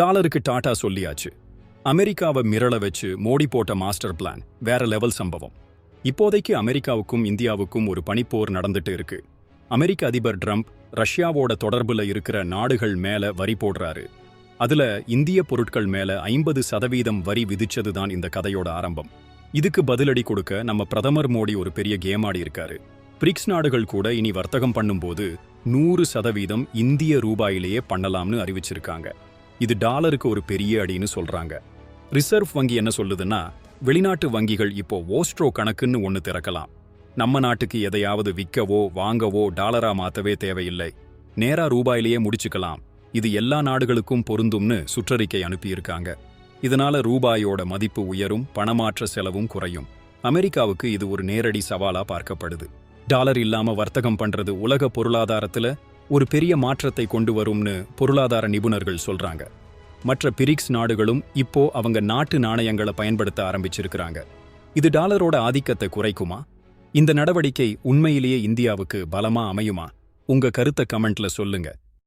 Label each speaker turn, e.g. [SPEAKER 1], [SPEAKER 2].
[SPEAKER 1] டாலருக்கு டாடா சொல்லியாச்சு. அமெரிக்காவை மிரள வச்சு மோடி போட்ட மாஸ்டர் பிளான் வேற லெவல் சம்பவம். இப்போதைக்கு அமெரிக்காவுக்கும் இந்தியாவுக்கும் ஒரு பனிப்போர் நடந்துட்டு இருக்கு. அமெரிக்க அதிபர் ட்ரம்ப் ரஷ்யாவோட தொடர்புல இருக்கிற நாடுகள் மேல வரி போடுறாரு. அதுல இந்திய பொருட்கள் மேல ஐம்பது சதவீதம் வரி விதிச்சதுதான் இந்த கதையோட ஆரம்பம். இதுக்கு பதிலடி கொடுக்க நம்ம பிரதமர் மோடி ஒரு பெரிய கேம் ஆடி இருக்காரு. பிரிக்ஸ் நாடுகள் கூட இனி வர்த்தகம் பண்ணும்போது நூறு சதவீதம் இந்திய ரூபாயிலேயே பண்ணலாம்னு அறிவிச்சிருக்காங்க. இது டாலருக்கு ஒரு பெரிய அடின்னு சொல்றாங்க. ரிசர்வ் வங்கி என்ன சொல்லுதுன்னா வெளிநாட்டு வங்கிகள் இப்போ ஓஸ்ட்ரோ கணக்குன்னு ஒன்று திறக்கலாம். நம்ம நாட்டுக்கு எதையாவது விற்கவோ வாங்கவோ டாலரா மாத்தவே தேவையில்லை. நேரா ரூபாயிலேயே முடிச்சுக்கலாம். இது எல்லா நாடுகளுக்கும் பொருந்தும்னு சுற்றறிக்கை அனுப்பியிருக்காங்க. இதனால ரூபாயோட மதிப்பு உயரும் பணமாற்ற செலவும் குறையும். அமெரிக்காவுக்கு இது ஒரு நேரடி சவாலா பார்க்கப்படுது. டாலர் இல்லாம வர்த்தகம் பண்றது உலக பொருளாதாரத்துல ஒரு பெரிய மாற்றத்தை கொண்டு வரும்னு பொருளாதார நிபுணர்கள் சொல்றாங்க. மற்ற பிரிக்ஸ் நாடுகளும் இப்போ அவங்க நாட்டு நாணயங்களை பயன்படுத்த ஆரம்பிச்சிருக்கிறாங்க. இது டாலரோட ஆதிக்கத்தை குறைக்குமா? இந்த நடவடிக்கை உண்மையிலேயே இந்தியாவுக்கு பலமா அமையுமா? உங்க கருத்தை கமெண்ட்ல சொல்லுங்க.